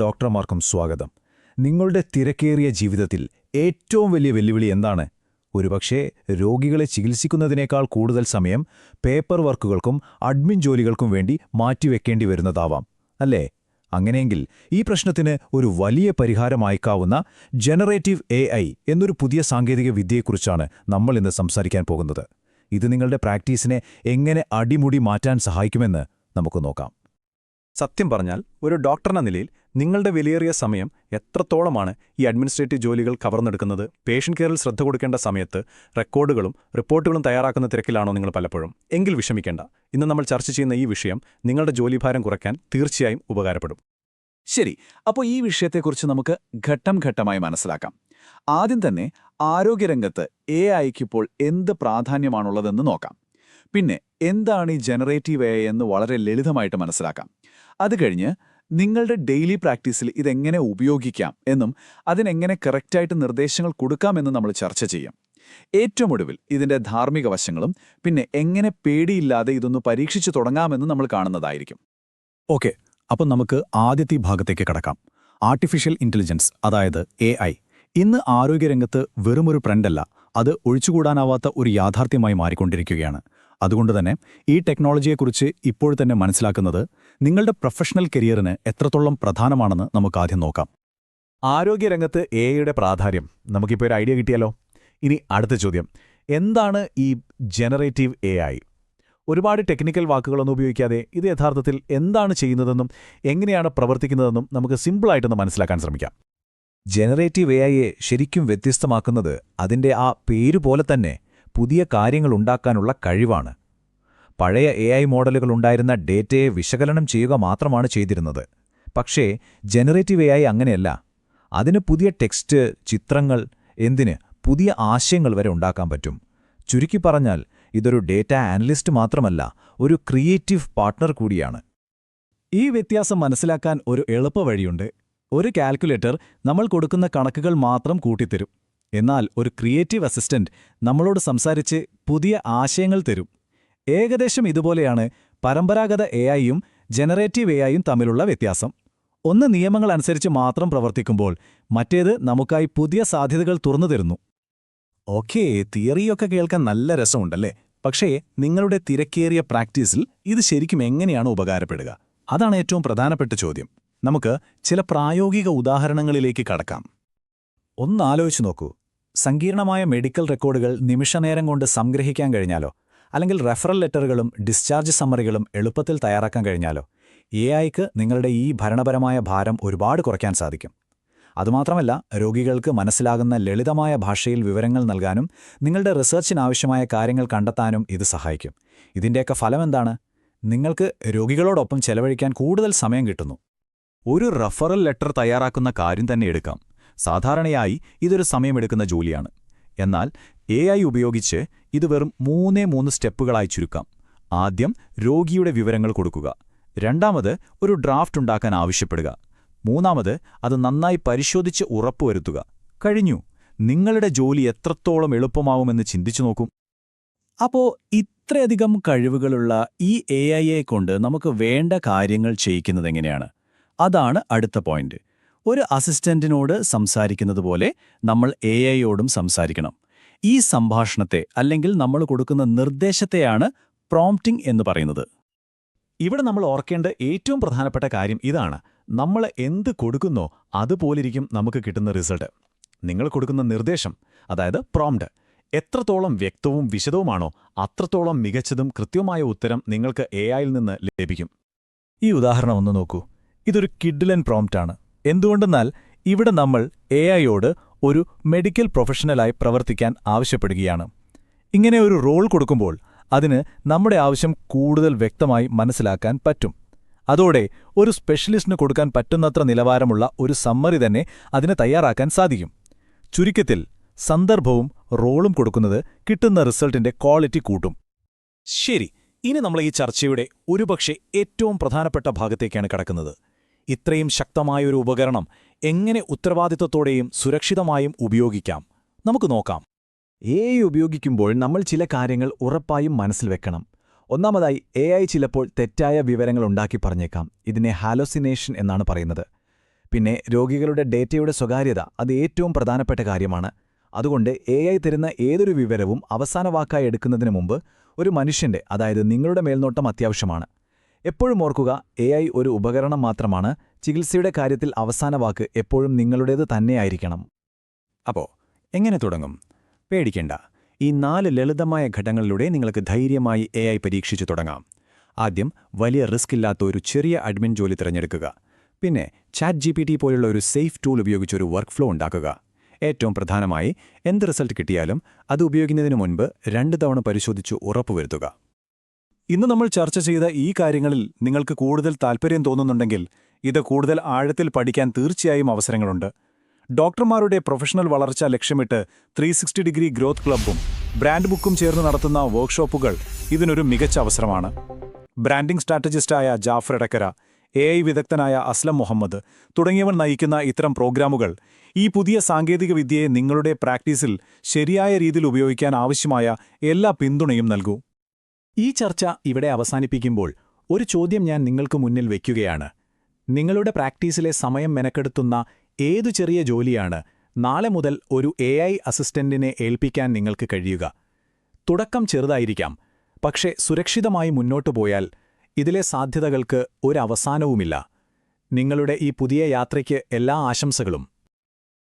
ഡോക്ടർമാർക്കും സ്വാഗതം. നിങ്ങളുടെ തിരക്കേറിയ ജീവിതത്തിൽ ഏറ്റവും വലിയ വെല്ലുവിളി എന്താണ്? ഒരുപക്ഷേ രോഗികളെ ചികിത്സിക്കുന്നതിനേക്കാൾ കൂടുതൽ സമയം പേപ്പർ വർക്കുകൾക്കും അഡ്മിൻ ജോലികൾക്കും വേണ്ടി മാറ്റിവെക്കേണ്ടി വരുന്നതാവാം അല്ലേ? അങ്ങനെയെങ്കിൽ ഈ പ്രശ്നത്തിന് ഒരു വലിയ പരിഹാരമായിക്കാവുന്ന ജനറേറ്റീവ് എ എന്നൊരു പുതിയ സാങ്കേതിക വിദ്യയെക്കുറിച്ചാണ് നമ്മൾ ഇന്ന് സംസാരിക്കാൻ പോകുന്നത്. ഇത് നിങ്ങളുടെ പ്രാക്ടീസിനെ എങ്ങനെ അടിമുടി മാറ്റാൻ സഹായിക്കുമെന്ന് നമുക്ക് നോക്കാം. സത്യം പറഞ്ഞാൽ ഒരു ഡോക്ടറെന്ന നിലയിൽ നിങ്ങളുടെ വിലയേറിയ സമയം എത്രത്തോളമാണ് ഈ അഡ്മിനിസ്ട്രേറ്റീവ് ജോലികൾ കവർന്നെടുക്കുന്നത്? പേഷ്യന്റ് കെയറിൽ ശ്രദ്ധ കൊടുക്കേണ്ട സമയത്ത് റെക്കോർഡുകളും റിപ്പോർട്ടുകളും തയ്യാറാക്കുന്ന തിരക്കിലാണോ നിങ്ങൾ പലപ്പോഴും? എങ്കിൽ വിഷമിക്കേണ്ട. ഇന്ന് നമ്മൾ ചർച്ച ചെയ്യുന്ന ഈ വിഷയം നിങ്ങളുടെ ജോലിഭാരം കുറയ്ക്കാൻ തീർച്ചയായും ഉപകാരപ്പെടും. ശരി. അപ്പോൾ ഈ വിഷയത്തെക്കുറിച്ച് നമുക്ക് ഘട്ടം ഘട്ടമായി മനസ്സിലാക്കാം. ആദ്യം തന്നെ ആരോഗ്യരംഗത്ത് എ ഐക്കിപ്പോൾ എന്ത് പ്രാധാന്യമാണുള്ളതെന്ന് നോക്കാം. പിന്നെ എന്താണ് ഈ ജനറേറ്റീവ് എ എന്ന് വളരെ ലളിതമായിട്ട് മനസ്സിലാക്കാം. അത് കഴിഞ്ഞ് നിങ്ങളുടെ ഡെയിലി പ്രാക്ടീസിൽ ഇതെങ്ങനെ ഉപയോഗിക്കാം എന്നും അതിനെങ്ങനെ കറക്റ്റായിട്ട് നിർദ്ദേശങ്ങൾ കൊടുക്കാമെന്നും നമ്മൾ ചർച്ച ചെയ്യാം. ഏറ്റവും ഒടുവിൽ ഇതിന്റെ ധാർമ്മിക വശങ്ങളും പിന്നെ എങ്ങനെ പേടിയില്ലാതെ ഇതൊന്ന് പരീക്ഷിച്ചു തുടങ്ങാമെന്നും നമ്മൾ കാണുന്നതായിരിക്കും. ഓക്കെ അപ്പം നമുക്ക് ആദ്യത്തെ ഭാഗത്തേക്ക് കടക്കാം. ആർട്ടിഫിഷ്യൽ ഇന്റലിജൻസ് അതായത് എ ഐ ഇന്ന് ആരോഗ്യരംഗത്ത് വെറുമൊരു ട്രെൻഡല്ല അത് ഒഴിച്ചുകൂടാനാവാത്ത ഒരു യാഥാർത്ഥ്യമായി മാറിക്കൊണ്ടിരിക്കുകയാണ്. അതുകൊണ്ടുതന്നെ ഈ ടെക്നോളജിയെക്കുറിച്ച് ഇപ്പോൾ തന്നെ മനസ്സിലാക്കുന്നത് നിങ്ങളുടെ പ്രൊഫഷണൽ കരിയറിന് എത്രത്തോളം പ്രധാനമാണെന്ന് നമുക്ക് ആദ്യം നോക്കാം. ആരോഗ്യരംഗത്ത് എ ഐയുടെ പ്രാധാന്യം നമുക്കിപ്പോൾ ഒരു ഐഡിയ കിട്ടിയാലോ ഇനി അടുത്ത ചോദ്യം. എന്താണ് ഈ ജനറേറ്റീവ് എ ഐ ഒരുപാട് ടെക്നിക്കൽ വാക്കുകളൊന്നും ഉപയോഗിക്കാതെ ഇത് യഥാർത്ഥത്തിൽ എന്താണ് ചെയ്യുന്നതെന്നും എങ്ങനെയാണ് പ്രവർത്തിക്കുന്നതെന്നും നമുക്ക് സിമ്പിളായിട്ടൊന്ന് മനസ്സിലാക്കാൻ ശ്രമിക്കാം. ജനറേറ്റീവ് എ ഐയെ ശരിക്കും വ്യത്യസ്തമാക്കുന്നത് അതിന്റെ ആ പേരുപോലെ തന്നെ പുതിയ കാര്യങ്ങൾ ഉണ്ടാക്കാനുള്ള കഴിവാണ്. പഴയ എ ഐ മോഡലുകളുണ്ടായിരുന്ന ഡേറ്റയെ വിശകലനം ചെയ്യുക മാത്രമാണ് ചെയ്തിരുന്നത്. പക്ഷേ ജനറേറ്റീവ് എ ഐ അങ്ങനെയല്ല. അതിന് പുതിയ ടെക്സ്റ്റ് ചിത്രങ്ങൾ എന്തിന് പുതിയ ആശയങ്ങൾ വരെ ഉണ്ടാക്കാൻ പറ്റും. ചുരുക്കി പറഞ്ഞാൽ ഇതൊരു ഡേറ്റ ആനലിസ്റ്റ് മാത്രമല്ല ഒരു ക്രിയേറ്റീവ് പാർട്ട്ണർ കൂടിയാണ്. ഈ വ്യത്യാസം മനസ്സിലാക്കാൻ ഒരു എളുപ്പവഴിയുണ്ട്. ഒരു കാൽക്കുലേറ്റർ നമ്മൾ കൊടുക്കുന്ന കണക്കുകൾ മാത്രം കൂട്ടിത്തരും. എന്നാൽ ഒരു ക്രിയേറ്റീവ് അസിസ്റ്റന്റ് നമ്മളോട് സംസാരിച്ച് പുതിയ ആശയങ്ങൾ തരും. ഏകദേശം ഇതുപോലെയാണ് പരമ്പരാഗത എ ഐയും ജനറേറ്റീവ് എ ഐയും തമ്മിലുള്ള വ്യത്യാസം. ഒന്ന് നിയമങ്ങൾ അനുസരിച്ച് മാത്രം പ്രവർത്തിക്കുമ്പോൾ മറ്റേത് നമുക്കായി പുതിയ സാധ്യതകൾ തുറന്നു തരുന്നു. ഓക്കേ തിയറിയൊക്കെ കേൾക്കാൻ നല്ല രസമുണ്ടല്ലേ? പക്ഷേ നിങ്ങളുടെ തിരക്കേറിയ പ്രാക്ടീസിൽ ഇത് ശരിക്കും എങ്ങനെയാണ് ഉപകാരപ്പെടുക? അതാണ് ഏറ്റവും പ്രധാനപ്പെട്ട ചോദ്യം. നമുക്ക് ചില പ്രായോഗിക ഉദാഹരണങ്ങളിലേക്ക് കടക്കാം. ഒന്നാലോചിച്ചു നോക്കൂ. സങ്കീർണമായ മെഡിക്കൽ റെക്കോർഡുകൾ നിമിഷനേരം കൊണ്ട് സംഗ്രഹിക്കാൻ കഴിഞ്ഞാലോ? അല്ലെങ്കിൽ റെഫറൽ ലെറ്ററുകളും ഡിസ്ചാർജ് സമ്മറികളും എളുപ്പത്തിൽ തയ്യാറാക്കാൻ കഴിഞ്ഞാലോ? എ ഐക്ക് നിങ്ങളുടെ ഈ ഭരണപരമായ ഭാരം ഒരുപാട് കുറയ്ക്കാൻ സാധിക്കും. അതുമാത്രമല്ല രോഗികൾക്ക് മനസ്സിലാകുന്ന ലളിതമായ ഭാഷയിൽ വിവരങ്ങൾ നൽകാനും നിങ്ങളുടെ റിസർച്ചിനാവശ്യമായ കാര്യങ്ങൾ കണ്ടെത്താനും ഇത് സഹായിക്കും. ഇതിന്റെയൊക്കെ ഫലമെന്താണ് നിങ്ങൾക്ക് രോഗികളോടൊപ്പം ചെലവഴിക്കാൻ കൂടുതൽ സമയം കിട്ടുന്നു. ഒരു റഫറൽ ലെറ്റർ തയ്യാറാക്കുന്ന കാര്യം തന്നെ എടുക്കാം. സാധാരണയായി ഇതൊരു സമയമെടുക്കുന്ന ജോലിയാണ്. എന്നാൽ എ ഉപയോഗിച്ച് ഇത് വെറും മൂന്നേ മൂന്ന് സ്റ്റെപ്പുകളായി ചുരുക്കാം. ആദ്യം രോഗിയുടെ വിവരങ്ങൾ കൊടുക്കുക. രണ്ടാമത് ഒരു ഡ്രാഫ്റ്റ് ഉണ്ടാക്കാൻ ആവശ്യപ്പെടുക. മൂന്നാമത് അത് നന്നായി പരിശോധിച്ച് ഉറപ്പുവരുത്തുക കഴിഞ്ഞു. നിങ്ങളുടെ ജോലി എത്രത്തോളം എളുപ്പമാവുമെന്ന് ചിന്തിച്ചു നോക്കും. അപ്പോ ഇത്രയധികം കഴിവുകളുള്ള ഈ എ ഐയെ കൊണ്ട് നമുക്ക് വേണ്ട കാര്യങ്ങൾ ചെയ്യിക്കുന്നത് എങ്ങനെയാണ്? അതാണ് അടുത്ത പോയിന്റ്. ഒരു അസിസ്റ്റന്റിനോട് സംസാരിക്കുന്നത് പോലെ നമ്മൾ എ ഐയോടും സംസാരിക്കണം. ഈ സംഭാഷണത്തെ അല്ലെങ്കിൽ നമ്മൾ കൊടുക്കുന്ന നിർദ്ദേശത്തെയാണ് പ്രോംപ്റ്റിംഗ് എന്ന് പറയുന്നത്. ഇവിടെ നമ്മൾ ഓർക്കേണ്ട ഏറ്റവും പ്രധാനപ്പെട്ട കാര്യം ഇതാണ്. നമ്മൾ എന്ത് കൊടുക്കുന്നോ അതുപോലിരിക്കും നമുക്ക് കിട്ടുന്ന റിസൾട്ട് നിങ്ങൾ കൊടുക്കുന്ന നിർദ്ദേശം അതായത് പ്രോംപ്റ്റ് എത്രത്തോളം വ്യക്തവും വിശദവുമാണോ അത്രത്തോളം മികച്ചതും കൃത്യവുമായ ഉത്തരം നിങ്ങൾക്ക് എ ഐയിൽ നിന്ന് ലഭിക്കും. ഈ ഉദാഹരണം ഒന്ന് നോക്കൂ. ഇതൊരു കിഡ്ലൻ പ്രോംപ്റ്റാണ് എന്തുകൊണ്ടെന്നാൽ ഇവിടെ നമ്മൾ എ ഐയോട് ഒരു മെഡിക്കൽ പ്രൊഫഷണലായി പ്രവർത്തിക്കാൻ ആവശ്യപ്പെടുകയാണ്. ഇങ്ങനെ ഒരു റോൾ കൊടുക്കുമ്പോൾ അതിന് നമ്മുടെ ആവശ്യം കൂടുതൽ വ്യക്തമായി മനസ്സിലാക്കാൻ പറ്റും. അതോടെ ഒരു സ്പെഷ്യലിസ്റ്റിന് കൊടുക്കാൻ പറ്റുന്നത്ര നിലവാരമുള്ള ഒരു സമ്മറി തന്നെ അതിനെ തയ്യാറാക്കാൻ സാധിക്കും. ചുരുക്കത്തിൽ സന്ദർഭവും റോളും കൊടുക്കുന്നത് കിട്ടുന്ന റിസൾട്ടിന്റെ ക്വാളിറ്റി കൂട്ടും. ശരി ഇനി നമ്മൾ ഈ ചർച്ചയുടെ ഒരുപക്ഷെ ഏറ്റവും പ്രധാനപ്പെട്ട ഭാഗത്തേക്കാണ് കടക്കുന്നത്. ഇത്രയും ശക്തമായൊരു ഉപകരണം എങ്ങനെ ഉത്തരവാദിത്വത്തോടെയും സുരക്ഷിതമായും ഉപയോഗിക്കാം? നമുക്ക് നോക്കാം. എ ഐ ഉപയോഗിക്കുമ്പോൾ നമ്മൾ ചില കാര്യങ്ങൾ ഉറപ്പായും മനസ്സിൽ വെക്കണം. ഒന്നാമതായി എ ഐ ചിലപ്പോൾ തെറ്റായ വിവരങ്ങൾ ഉണ്ടാക്കി പറഞ്ഞേക്കാം. ഇതിനെ ഹാലോസിനേഷൻ എന്നാണ് പറയുന്നത്. പിന്നെ രോഗികളുടെ ഡേറ്റയുടെ സ്വകാര്യത അത് ഏറ്റവും പ്രധാനപ്പെട്ട കാര്യമാണ്. അതുകൊണ്ട് എ ഐ തരുന്ന ഏതൊരു വിവരവും അവസാന വാക്കായി എടുക്കുന്നതിന് മുമ്പ് ഒരു മനുഷ്യന്റെ അതായത് നിങ്ങളുടെ മേൽനോട്ടം അത്യാവശ്യമാണ്. എപ്പോഴും ഓർക്കുക എ ഒരു ഉപകരണം മാത്രമാണ്. ചികിത്സയുടെ കാര്യത്തിൽ അവസാന വാക്ക് എപ്പോഴും നിങ്ങളുടേത് തന്നെയായിരിക്കണം. അപ്പോൾ എങ്ങനെ തുടങ്ങും? പേടിക്കേണ്ട. ഈ നാല് ലളിതമായ ഘട്ടങ്ങളിലൂടെ നിങ്ങൾക്ക് ധൈര്യമായി എ ഐ പരീക്ഷിച്ചു തുടങ്ങാം. ആദ്യം വലിയ റിസ്ക് ഇല്ലാത്ത ഒരു ചെറിയ അഡ്മിൻ ജോലി തിരഞ്ഞെടുക്കുക. പിന്നെ ചാറ്റ് ജി പി ടി പോലുള്ള ഒരു സേഫ് ടൂൾ ഉപയോഗിച്ച് ഒരു വർക്ക് ഫ്ലോ ഉണ്ടാക്കുക. ഏറ്റവും പ്രധാനമായി എന്ത് റിസൾട്ട് കിട്ടിയാലും അത് ഉപയോഗിക്കുന്നതിന് മുൻപ് രണ്ട് തവണ പരിശോധിച്ച് ഉറപ്പുവരുത്തുക. ഇന്ന് നമ്മൾ ചർച്ച ചെയ്ത ഈ കാര്യങ്ങളിൽ നിങ്ങൾക്ക് കൂടുതൽ താൽപ്പര്യം തോന്നുന്നുണ്ടെങ്കിൽ ഇത് കൂടുതൽ ആഴത്തിൽ പഠിക്കാൻ തീർച്ചയായും അവസരങ്ങളുണ്ട്. ഡോക്ടർമാരുടെ പ്രൊഫഷണൽ വളർച്ച ലക്ഷ്യമിട്ട് ത്രീ ഡിഗ്രി ഗ്രോത്ത് ക്ലബ്ബും ബ്രാൻഡ് ബുക്കും ചേർന്ന് നടത്തുന്ന വർക്ക്ഷോപ്പുകൾ ഇതിനൊരു മികച്ച അവസരമാണ്. ബ്രാൻഡിംഗ് സ്ട്രാറ്റജിസ്റ്റായ ജാഫർ എടക്കര എ ഐ വിദഗ്ധനായ അസ്ലം മുഹമ്മദ് തുടങ്ങിയവർ നയിക്കുന്ന ഇത്തരം പ്രോഗ്രാമുകൾ ഈ പുതിയ സാങ്കേതികവിദ്യയെ നിങ്ങളുടെ പ്രാക്ടീസിൽ ശരിയായ രീതിയിൽ ഉപയോഗിക്കാൻ ആവശ്യമായ എല്ലാ പിന്തുണയും നൽകൂ. ഈ ചർച്ച ഇവിടെ അവസാനിപ്പിക്കുമ്പോൾ ഒരു ചോദ്യം ഞാൻ നിങ്ങൾക്ക് മുന്നിൽ വയ്ക്കുകയാണ് നിങ്ങളുടെ പ്രാക്ടീസിലെ സമയം മെനക്കെടുത്തുന്ന ഏതു ചെറിയ ജോലിയാണ് നാളെ മുതൽ ഒരു എ അസിസ്റ്റന്റിനെ ഏൽപ്പിക്കാൻ നിങ്ങൾക്ക് കഴിയുക? തുടക്കം ചെറുതായിരിക്കാം പക്ഷേ സുരക്ഷിതമായി മുന്നോട്ടു പോയാൽ ഇതിലെ സാധ്യതകൾക്ക് ഒരവസാനവുമില്ല നിങ്ങളുടെ ഈ പുതിയ യാത്രയ്ക്ക് എല്ലാ ആശംസകളും.